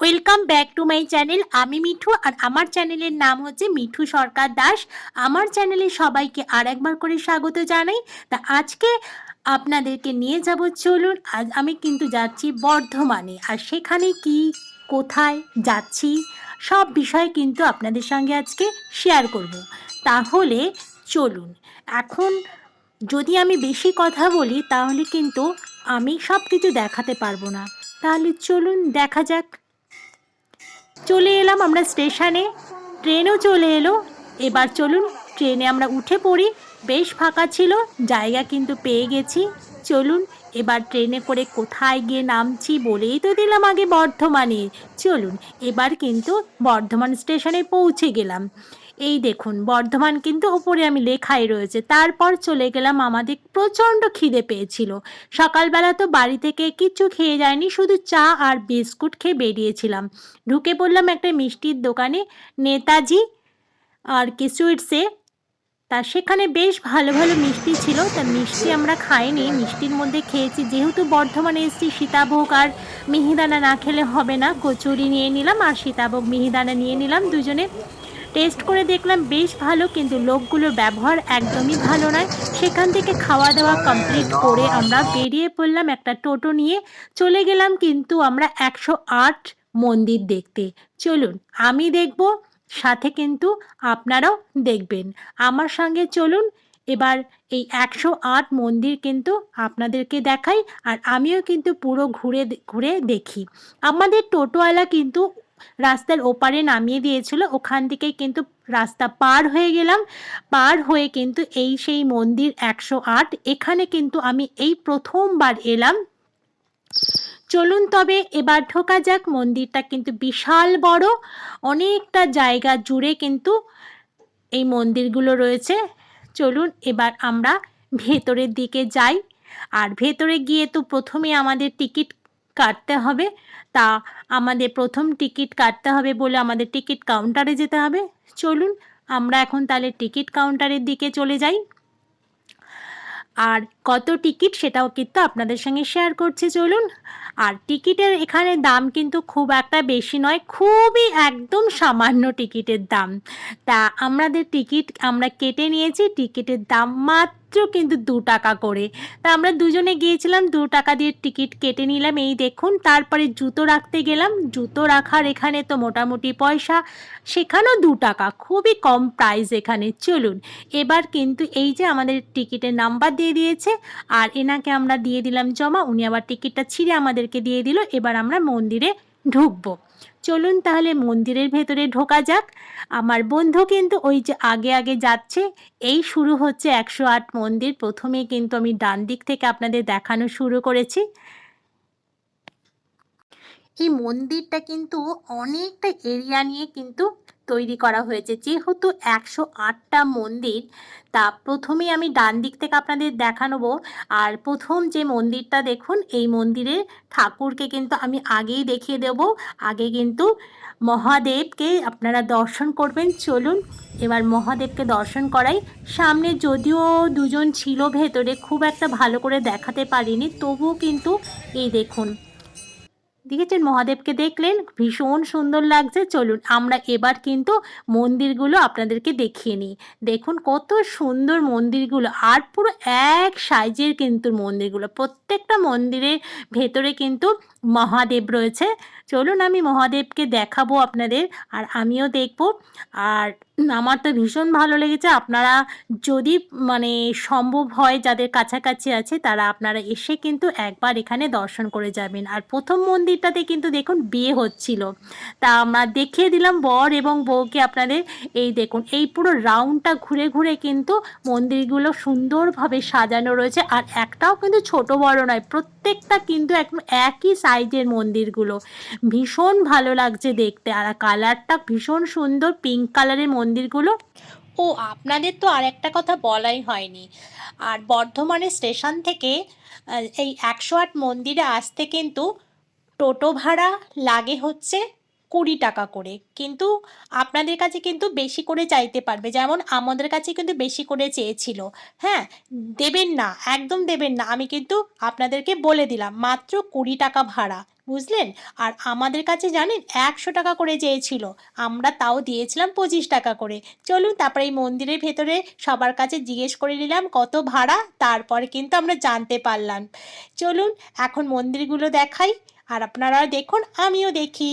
Welcome back to my channel আমি মিঠু আর আমার চ্যানেলের নাম হচ্ছে মিঠু সরকার দাস। আমার চ্যানেলে সবাইকে আর একবার করে স্বাগত জানাই। তা আজকে আপনাদেরকে নিয়ে যাব চলুন, আজ আমি কিন্তু যাচ্ছি বর্ধমানে। আর সেখানে কি, কোথায় যাচ্ছি, সব বিষয় কিন্তু আপনাদের সঙ্গে আজকে শেয়ার করব। তাহলে চলুন, এখন যদি আমি বেশি কথা বলি, তাহলে কিন্তু আমি সব কিছু দেখাতে পারব না। তাহলে চলুন, দেখা যাক। চলে এলাম আমরা স্টেশনে। ট্রেনও চলে এলো। এবার চলুন, ট্রেনে আমরা উঠে পড়ি। বেশ ফাঁকা ছিল, জায়গা কিন্তু পেয়ে গেছি। চলুন, এবার ট্রেনে করে কোথায় গিয়ে নামছি বলেই তো দিলাম আগে বর্ধমানে। চলুন, এবার কিন্তু বর্ধমান স্টেশনে পৌঁছে গেলাম। এই দেখুন, বর্ধমান কিন্তু ওপরে আমি লেখাই রয়েছে। তারপর চলে গেলাম আমাদের প্রচণ্ড খিদে পেয়েছিল। সকালবেলা তো বাড়ি থেকে কিচ্ছু খেয়ে যায়নি, শুধু চা আর বিস্কুট খেয়ে বেরিয়েছিলাম। ঢুকে পড়লাম একটা মিষ্টির দোকানে, নেতাজি আর কি সুইটসে তা সেখানে বেশ ভালো ভালো মিষ্টি ছিল, তা মিষ্টি আমরা খাইনি, মিষ্টির মধ্যে খেয়েছি। যেহেতু বর্ধমানে এসেছি, সীতাভোগ আর মিহিদানা না খেলে হবে না। কচুরি নিয়ে নিলাম আর সীতাভোগ, মিহিদানা নিয়ে নিলাম দুজনে। টেস্ট করে দেখলাম বেশ ভালো, কিন্তু লোকগুলোর ব্যবহার একদমই ভালো নয়। সেখান থেকে খাওয়া দাওয়া কমপ্লিট করে আমরা বেরিয়ে পড়লাম একটা টোটো নিয়ে। চলে গেলাম কিন্তু আমরা একশো আট মন্দির দেখতে। চলুন, আমি দেখব, সাথে কিন্তু আপনারাও দেখবেন। আমার সঙ্গে চলুন, এবার এই একশো আট মন্দির কিন্তু আপনাদেরকে দেখাই, আর আমিও কিন্তু পুরো ঘুরে ঘুরে দেখি। আমাদের টোটোওয়ালা কিন্তু রাস্তার ওপারে নামিয়ে দিয়েছিল। ওখান থেকে কিন্তু রাস্তা পার হয়ে গেলাম। পার হয়ে কিন্তু এই সেই মন্দির একশো আট, এখানে কিন্তু আমি এই প্রথমবার এলাম। চলুন তবে এবার ঢোকা যাক। মন্দিরটা কিন্তু বিশাল বড়। অনেকটা জায়গা জুড়ে কিন্তু এই মন্দিরগুলো রয়েছে। চলুন এবার আমরা ভেতরের দিকে যাই। আর ভেতরে গিয়ে তো প্রথমে আমাদের টিকিট কাটতে হবে। তা আমাদের প্রথম টিকিট কাটতে হবে বলে আমাদের টিকিট কাউন্টারে যেতে হবে। চলুন, আমরা এখন তাহলে টিকিট কাউন্টারের দিকে চলে যাই। আর কত টিকিট সেটাও কিন্তু আপনাদের সঙ্গে শেয়ার করছি, চলুন। আর টিকিটের এখানে দাম কিন্তু খুব একটা বেশি নয়, খুবই একদম সামান্য টিকিটের দাম। তা আমাদের টিকিট আমরা কেটে নিয়েছি, টিকিটের দাম মাত্র কিন্তু দু টাকা করে। তা আমরা দুজনে গিয়েছিলাম, দু টাকা দিয়ে টিকিট কেটে নিলাম। এই দেখুন, তারপরে জুতো রাখতে গেলাম। জুতো রাখার এখানে তো মোটামুটি পয়সা, সেখানেও দু টাকা। খুবই কম প্রাইস এখানে। চলুন, এবার কিন্তু এই যে আমাদের টিকিটের নাম্বার দিয়ে দিয়েছে, আর এনাকে আমরা দিয়ে দিলাম জমা। উনি আবার টিকিটটা ছিঁড়ে আমাদেরকে দিয়ে দিল। এবার আমরা মন্দিরে ঢুকবো। চলুন তাহলে মন্দিরের ভেতরে ঢোকা যাক। আমার বন্ধু কিন্তু ওই যে আগে আগে যাচ্ছে। এই শুরু হচ্ছে একশো আট মন্দির। প্রথমে কিন্তু আমি ডান দিক থেকে আপনাদের দেখানো শুরু করেছি। এই মন্দিরটা কিন্তু অনেকটা এরিয়া নিয়ে কিন্তু তৈরি করা হয়েছে। যেহেতু একশো আটটা মন্দির, তা প্রথমেই আমি ডান দিক থেকে আপনাদের দেখানোবো। আর প্রথম যে মন্দিরটা দেখুন, এই মন্দিরের ঠাকুরকে কিন্তু আমি আগেই দেখিয়ে দেব। আগে কিন্তু মহাদেবকে আপনারা দর্শন করবেন। চলুন, এবার মহাদেবকে দর্শন করাই। সামনে যদিও দুজন ছিল ভেতরে, খুব একটা ভালো করে দেখাতে পারিনি, তবুও কিন্তু এই দেখুন। দেখেছেন মহাদেবকে দেখলেন, ভীষণ সুন্দর লাগছে। চলুন আমরা এবার কিন্তু মন্দিরগুলো আপনাদেরকে দেখিয়ে নিই। দেখুন কত সুন্দর মন্দিরগুলো, আর পুরো এক সাইজের কিন্তু মন্দিরগুলো। প্রত্যেকটা মন্দিরের ভেতরে কিন্তু মহাদেব রয়েছে। চলুন আমি মহাদেবকে দেখাবো আপনাদের, আর আমিও দেখব। আর আমার তো ভীষণ ভালো লেগেছে, আপনারা যদি মানে সম্ভব হয় যাদের কাছাকাছি আছে, তারা আপনারা এসে কিন্তু একবার এখানে দর্শন করে যাবেন। আর প্রথম মন্দিরটাতে কিন্তু দেখুন বিয়ে হচ্ছিল। তা আমরা দেখিয়ে দিলাম বর এবং বউকে আপনাদের, এই দেখুন, এই পুরো রাউন্ডটা ঘুরে ঘুরে কিন্তু মন্দিরগুলো সুন্দরভাবে সাজানো রয়েছে। আর একটাও কিন্তু ছোট বড় নয় প্রত্যেকটা কিন্তু একদম একই সাইজের মন্দিরগুলো। ভীষণ ভালো লাগছে দেখতে। আর কালারটা ভীষণ সুন্দর পিঙ্ক কালারের মন্দিরগুলো। ও, আপনাদের তো আর একটা কথা বলাই হয়নি। আর বর্ধমানের স্টেশন থেকে এই একশো আট মন্দিরে আসতে কিন্তু টোটো ভাড়া লাগে হচ্ছে কুড়ি টাকা করে। কিন্তু আপনাদের কাছে কিন্তু বেশি করে চাইতে পারবে। যেমন আমাদের কাছে কিন্তু বেশি করে চেয়েছিল। হ্যাঁ দেবেন না, একদম দেবেন না। আমি কিন্তু আপনাদেরকে বলে দিলাম, মাত্র কুড়ি টাকা ভাড়া, বুঝলেন? আর আমাদের কাছে জানেন, একশো টাকা করে চেয়েছিল। আমরা তাও দিয়েছিলাম পঁচিশ টাকা করে। চলুন, তারপরে এই মন্দিরের ভেতরে সবার কাছে জিজ্ঞেস করে নিলাম, কত ভাড়া? তারপরে কিন্তু আমরা জানতে পারলাম। চলুন, এখন মন্দিরগুলো দেখাই। আর আপনারা দেখুন, আমিও দেখি।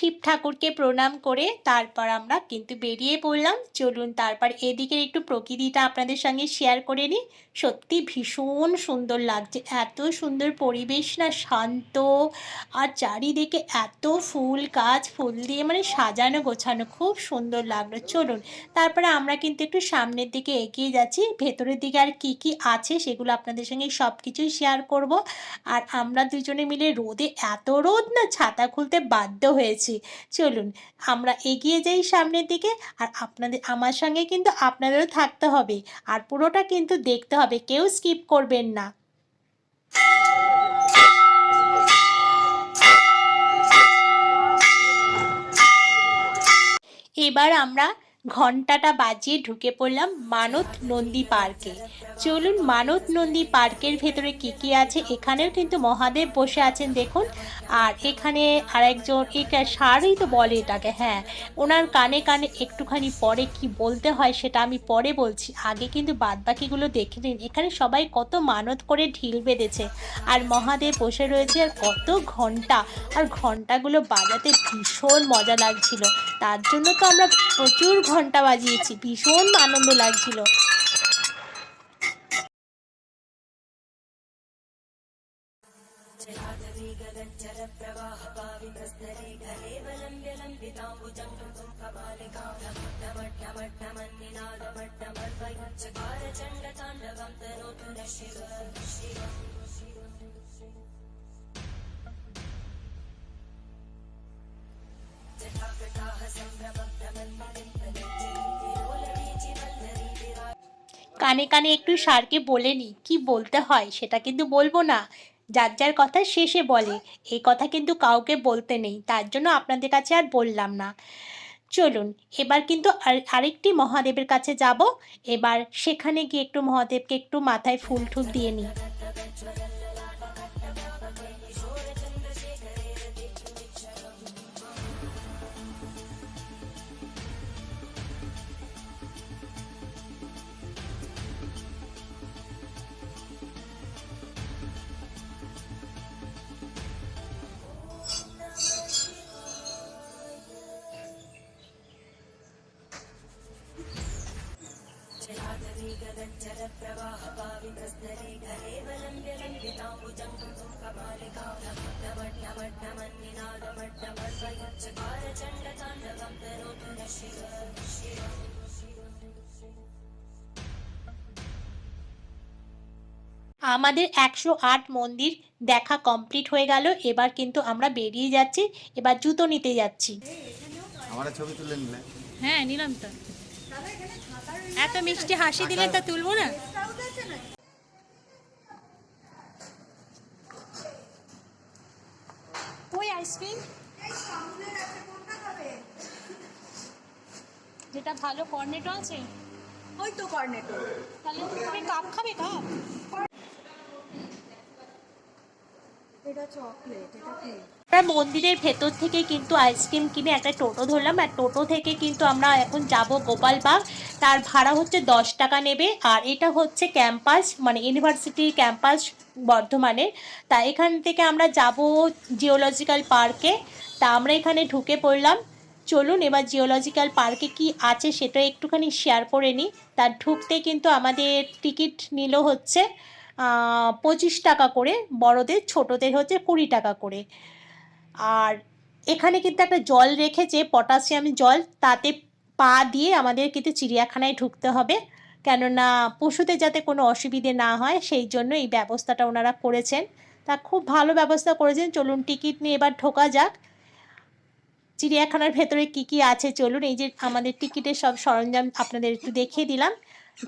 শিব ঠাকুরকে প্রণাম করে তারপর আমরা কিন্তু বেরিয়ে পড়লাম। চলুন তারপর এদিকের একটু প্রকৃতিটা আপনাদের সঙ্গে শেয়ার করে নিই। সত্যি ভীষণ সুন্দর লাগছে। এত সুন্দর পরিবেশ না, শান্ত। আর চারিদিকে এত ফুল গাছ, ফুল দিয়ে মানে সাজানো গোছানো খুব সুন্দর লাগল। চলুন তারপরে আমরা কিন্তু একটু সামনের দিকে এগিয়ে যাচ্ছি। ভেতরের দিকে আর কি কি আছে সেগুলো আপনাদের সঙ্গে সব কিছুই শেয়ার করব। আর আমরা দুজনে মিলে রোদে এত রোদ না, ছাতা খুলতে বাধ্য হয়েছি। চলুন, আমরা এগিয়ে যাই সামনের দিকে আর আপনাদের, আমার সঙ্গে কিন্তু আপনাদেরও থাকতে হবে। আর পুরোটা কিন্তু দেখতে হবে, কেউ স্কিপ করবেন না। এবার আমরা ঘন্টাটা বাজিয়ে ঢুকে পড়লাম মানত নন্দী পার্কে। চলুন মানত নন্দী পার্কের ভেতরে কি কি আছে? এখানেও কিন্তু মহাদেব বসে আছেন দেখুন। আর এখানে আরেকজন, এটা সারই তো বলে এটাকে হ্যাঁ। ওনার কানে কানে একটুখানি পরে কি বলতে হয় সেটা আমি পরে বলছি। আগে কিন্তু বাদবাকিগুলো দেখে নিন। এখানে সবাই কত মানত করে ঢিল বেঁধেছে। আর মহাদেব বসে রয়েছে আর কত ঘণ্টা। আর ঘন্টাগুলো বাজাতে ভীষণ মজা লাগছিল। তার জন্য তো আমরা প্রচুর ঘণ্টা বাজিয়েছি। ভীষণ আনন্দ লাগছিল। কানে কানে একটু সারকে বলে নি, কি বলতে হয় সেটা কিন্তু বলব না। যার যার কথা শেষে বলে এই কথা কিন্তু কাউকে বলতে নেই, তার জন্য আপনাদের কাছে আর বললাম না। চলুন, এবার কিন্তু আর- আরেকটি মহাদেবের কাছে যাব। এবার সেখানে গিয়ে একটু মহাদেবকে একটু মাথায় ফুল ঠুল দিয়ে নিই আমাদের একশো আট মন্দির দেখা কমপ্লিট হয়ে গেল। এবার কিন্তু আমরা বেরিয়ে যাচ্ছি এবার জুতো নিতে যাচ্ছি। আমার ছবি তুলে নিলে। হ্যাঁ নিলাম তো। এত মিষ্টি হাসি দিলে তা তুলবো না। ওই আইসক্রিম যেটা ভালো কর্নেটো আছে? ওই তো কর্নেটো তাহলে তুমি কাপ খাবে কাপ এটা চকলেট এটা কি? আমরা মন্দিরের ভেতর থেকে কিন্তু আইসক্রিম কিনে একটা টোটো ধরলাম, আর টোটো থেকে কিন্তু আমরা এখন যাব গোপালবাগ। তার ভাড়া হচ্ছে দশ টাকা নেবে, আর এটা হচ্ছে ক্যাম্পাস মানে ইউনিভার্সিটির ক্যাম্পাস বর্ধমানের। তা এখান থেকে আমরা যাব জিওলজিক্যাল পার্কে। তা আমরা এখানে ঢুকে পড়লাম। চলুন এবার জিওলজিক্যাল পার্কে কি আছে সেটা একটুখানি শেয়ার করে নিই। তার ঢুকতে কিন্তু আমাদের টিকিট নিল হচ্ছে পঁচিশ টাকা করে, বড়দের, ছোটদের হচ্ছে কুড়ি টাকা করে। আর এখানে কিন্তু একটা জল রেখেছে, পটাশিয়াম জল, তাতে পা দিয়ে আমাদের কিন্তু চিড়িয়াখানায় ঢুকতে হবে। কেননা পশুদের যাতে কোনো অসুবিধে না হয়, সেই জন্য এই ব্যবস্থাটা ওনারা করেছেন। তা খুব ভালো ব্যবস্থা করেছেন। চলুন টিকিট নিয়ে এবার ঢোকা যাক। চিড়িয়াখানার ভেতরে কি কি আছে চলুন, এই যে আমাদের টিকিটের সব সরঞ্জাম আপনাদের একটু দেখিয়ে দিলাম।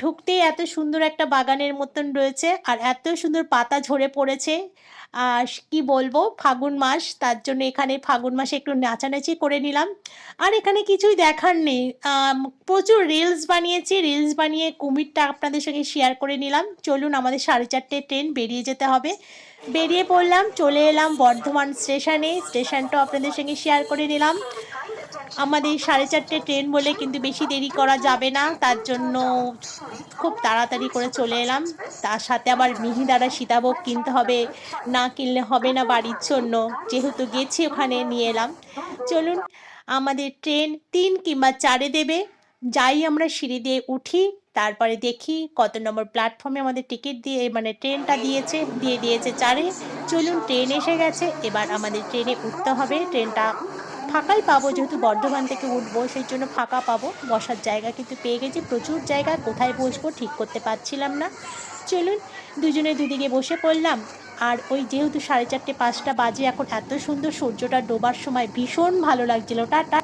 ঢুকতেই এত সুন্দর একটা বাগানের মতন রয়েছে, আর এত সুন্দর পাতা ঝরে পড়েছে। কি বলব, ফাগুন মাস, তার জন্য এখানে ফাগুন মাসে একটু নাচানাচি করে নিলাম। আর এখানে কিছুই দেখার নেই। প্রচুর রিলস বানিয়েছি রিলস বানিয়ে কুমিরটা আপনাদের সঙ্গে শেয়ার করে নিলাম। চলুন আমাদের সাড়ে চারটে ট্রেন বেরিয়ে যেতে হবে। বেরিয়ে পড়লাম, চলে এলাম বর্ধমান স্টেশনে স্টেশনটাও আপনাদের সঙ্গে শেয়ার করে নিলাম। আমাদের সাড়ে চারটে ট্রেন বলে কিন্তু বেশি দেরি করা যাবে না, তার জন্য খুব তাড়াতাড়ি করে চলে এলাম। তার সাথে আবার মিহিদারা সীতাভোগ কিনতে হবে, না কিনলে হবে না বাড়ির জন্য। যেহেতু গেছি ওখানে, নিয়ে এলাম। চলুন, আমাদের ট্রেন তিন কিংবা চারে দেবে। যাই আমরা সিঁড়ি দিয়ে উঠি, তারপরে দেখি কত নম্বর প্ল্যাটফর্মে আমাদের টিকিট দিয়ে মানে ট্রেনটা দিয়েছে, দিয়ে দিয়েছে চারে। চলুন, ট্রেন এসে গেছে, এবার আমাদের ট্রেনে উঠতে হবে। ট্রেনটা ফাঁকাই পাবো, যেহেতু বর্ধমান থেকে উঠবো, সেই জন্য ফাঁকা পাবো। বসার জায়গা কিন্তু পেয়ে গেছি, প্রচুর জায়গা, কোথায় বসবো ঠিক করতে পারছিলাম না। চলুন, দুজনে দুদিকে বসে পড়লাম। আর ওই যেহেতু সাড়ে চারটে পাঁচটা বাজে, এখন এত সুন্দর সূর্যটা ডোবার সময় ভীষণ ভালো লাগছিল। টাটা।